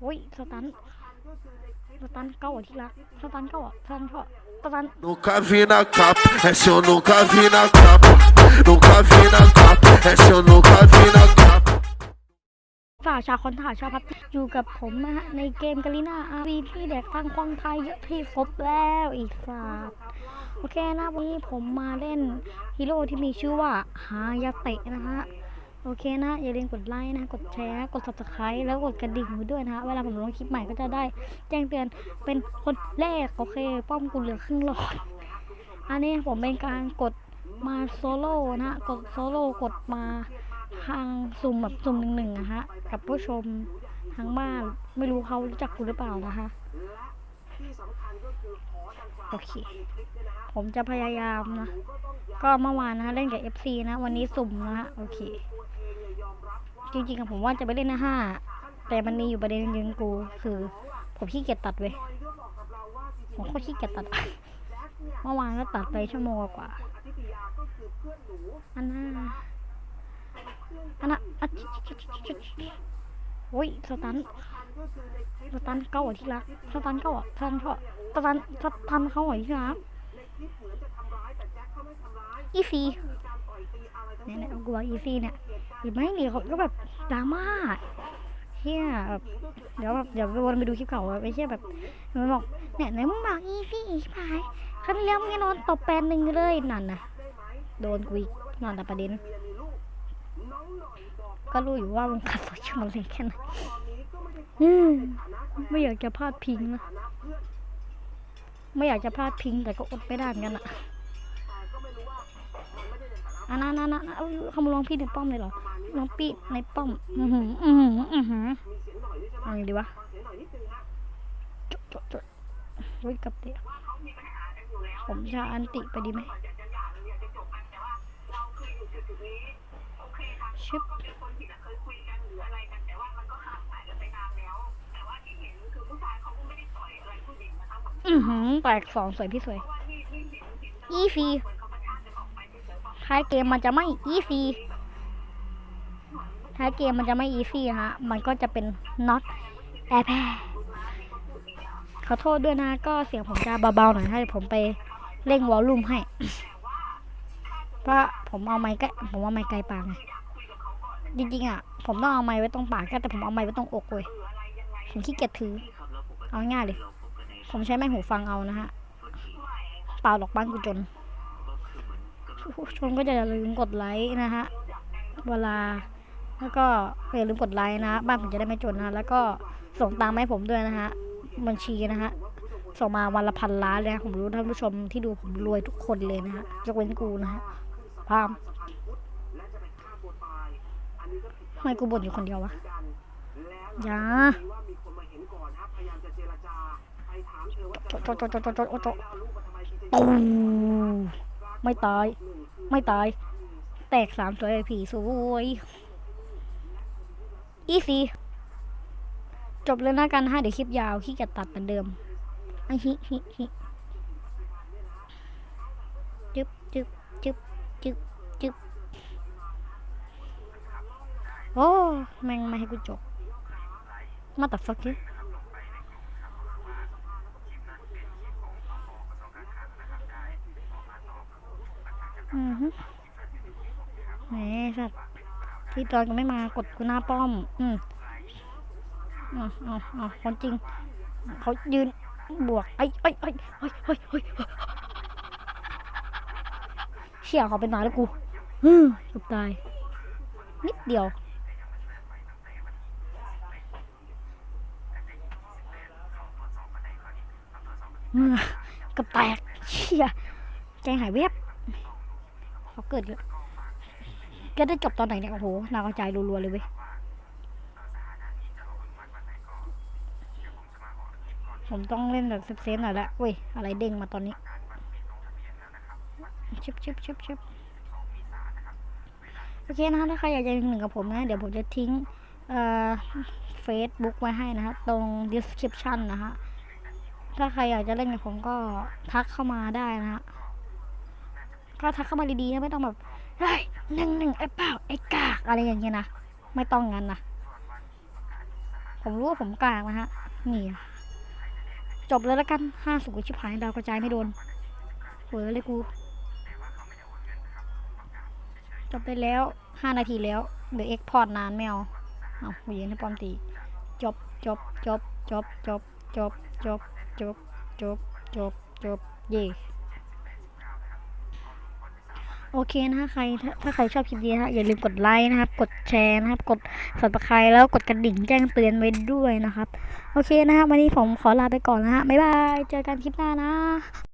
โอ้ยสตันสตันเก้าอะที่รักสตันเก้าอะสตันเก้าอะสตัน Nunca vi na capa, essa eu nunca vi na capa. Nunca vi na capa, essa eu nunca vi na capa. ฝากชาวคอนถ่ายชาวพับอยู่กับผมนะฮะในเกมกาลิน่าอาวีที่เด็กทางควางไทยเยอะที่สุดแล้วอีกสาบโอเคนะวันนี้ผมมาเล่นฮีโร่ที่มีชื่อว่าฮายาเตะนะฮะ โอเคนะ อย่าลืมกดไลค์นะ กดแชร์ กด subscribe แล้วกดกระดิ่งไว้ด้วยนะเวลาผมลงคลิปใหม่ก็จะได้ แจ้งเตือนเป็นคนแรก โอเค ป้อมกูเหลือครึ่งหลอด อันนี้ผมเป็นการกดมาโซโล่นะฮะกดโซโล่กดมาทางสุ่มแบบสุ่มหนึ่งหนึ่งนะฮะ กับผู้ชมทางบ้าน ไม่รู้เขารู้จักกูหรือเปล่านะคะโอเค ผมจะพยายามนะ ก็เมื่อวานนะฮะเล่นกับ FC นะ วันนี้สุ่มนะฮะ โอเค จริงๆอะผมว่าจะไปเล่นนะห้าแต่มันมีอยู่ประเด็นหนึงกู คือ ผมขี้เกียจตัดเว้ยผมโคตรขี้เกียจตัด เมื่อวานก็ตัดไปชั่วโมงกว่าอันน่าอันน่ะอะชิชิชิชิชิโอ้ยสตันสตันเก้าอะที่รักสตันเก้าอะสตันเก้าอะสตันสตันเขาอะที่รัก อีซีเนี่ยเนี่ยกูว่าอีซีเนี่ยเห็นไหมเนี่ยเขาก็แบบดราม่าเฮียแบบเดี๋ยวแบบเดี๋ยววนไปดูคลิปเก่าอะไม่ใช่แบบมันบอกเนี่ยไหนมึงบอกอีซีอีพายครั้งที่แล้วมึงยังโดนตบแปนหนึ่งเลยนั่นน่ะโดนกูอีกนั่นแต่ประเด็น ก็รู้อยู่ว่ามึงขัดต่อชนเลยแค่ไหนอืมไม่อยากจะพลาดพิงนะไม่อยากจะพลาดพิงแต่ก็อดไม่ได้เหมือนกันอะ อันนั้นอันนั้นเองพี่ในป้อมเลยเหรอลองพี่ในป้อม อือหืออือหืออือหือเอาไงดีวะจดจดจดเฮ้ยกับเตะผมจะอันติไปดีไหมชิบอือหือแตกสองสวยพี่สวยอีซี ท้ายเกมมันจะไม่อีซีท้ายเกมมันจะไม่อีซีฮะ มันก็จะเป็น not แอร์แพขอโทษด้วยนะ ก็เสียงผมจะเบาๆหน่อยให้ผมไปเร่งวอลลุ่มให้ เพราะผมเอาไม้ใกล้ผมเอาไม้ไกลปากไงจริงๆอะ ผมต้องเอาไม้ไว้ตรงปากแค่แต่ผมเอาไม้ไว้ตรงอกเลยผมขี้เกียจถือ เอาง่ายเลย ผมใช้ไม้หูฟังเอานะฮะ เปล่าหรอกบ้านกูจน ผู้ชมก็อย่าลืมกดไลค์นะฮะเวลา แล้วก็อย่าลืมกดไลค์นะบ้านผมจะได้ไม่จนนะแล้วก็ส่งตังค์มาให้ผมด้วยนะฮะบัญชีนะฮะส่งมาวันละพันล้านเลยผมรู้ท่านผู้ชมที่ดูผมรวยทุกคนเลยนะฮะยกเว้นกูนะฮะพามทำไมกูบ่นอยู่คนเดียววะอย่าโจโจโจโจโจโจโต ไม่ตาย ไม่ตาย แตกสามสวยผีสวยอีซีจบเลยนะกันฮะเดี๋ยวคลิปยาวขี้เกียจตัดเหมือนเดิมไอฮิฮิฮิจึ๊บจึ๊บจึ๊บจึ๊บจึ๊บโอ้แม่งไม่ให้กูจบมาตัดฟักเยอะ อือฮึแหมสัตว์ที่ตอนก็ไม่มากดกูหน้าป้อม อืมอ๋ออ๋อคนจริง เขายืนบวกไอ้ไอ้ไอ้ไอ้ไอ้ไอ้เชี่ยเขาเป็นหมาแล้วกูฮึมเกือบตาย นิดเดียวเมื่อกับแตกเชี่ยใจหายเว็บ เขาเกิดอยู่ก็ได้จบตอนไหนเนี่ยโอ้โหนากระจายรัวๆเลยเว้ยผมต้องเล่นแบบเซฟๆหน่อยละเว้ยอะไรเด้งมาตอนนี้ชิบชิบชิบชิบโอเคนะถ้าใครอยากจะหนึ่งกับผมนะ เดี๋ยวผมจะทิ้งเอ่อเฟซบุ๊กไว้ให้นะฮะตรง description นะฮะถ้าใครอยากจะเล่นกับผมก็ทักเข้ามาได้นะฮะ ก็ทักเข้ามาดีๆนะไม่ต้องแบบเฮ้ยหนึ่งหนึ่งไอ้เปล่าไอ้กากอะไรอย่างเงี้ยนะไม่ต้องงั้นนะผมรู้ว่าผมกางนะฮะนี่จบเลยแล้วกันห้าสุกชิบหายดาวกระจายไม่โดนเผลอเลยกูจบไปแล้วห้านาทีแล้วเดี๋ยวเอ็กพอร์ตนานไม่เอาเอาหูยืนให้ปอมตีจบจบจบจบจบจบจบจบจบจบจบเย่ โอเคนะฮะใครถ้าถ้าใครชอบคลิปนี้นะฮะอย่าลืมกดไลค์นะครับ กดแชร์นะครับ กดสับสไครแล้วกดกระดิ่งแจ้งเตือนไว้ด้วยนะครับ โอเคนะฮะวันนี้ผมขอลาไปก่อนนะฮะบ๊ายบาย เจอกันคลิปหน้านะ